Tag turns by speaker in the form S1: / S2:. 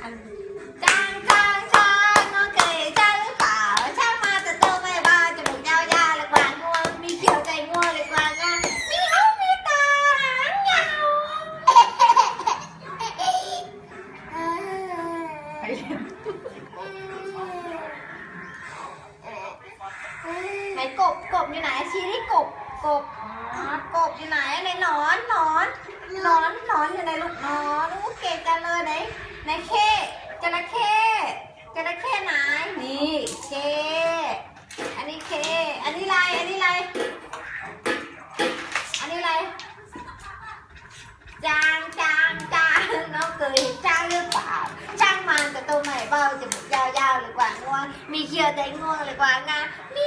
S1: จางจางช้างน้งเคยช่หรือเปล่าช่างมาแต่ตัวไม่บาจมูกยาวยาวเลยกว่างวงมีเขียวใจง่วงเลยกว่างงมีเขามีตาหางยาวไหนกบกบอยู่ไหนชี้ให้กบกบกบอยู่ไหนไหนหอนหนอนหนอนหนอนอยู่ไหนลูกหนอนอู้เก่จังเลยไหน ไหนเข้จระเข้จระเข้ไหนนี่เคอันนี้เคอันนี้ไรอันนี้ไรอันนี้ไรจางจางจางน้องเคยเห็นจางหรือเปล่าจางมันแต่ตัวใหม่เบาจมูกยาวๆหรือกว่างวงมีเขียวแต่งวงหรือกว่างามี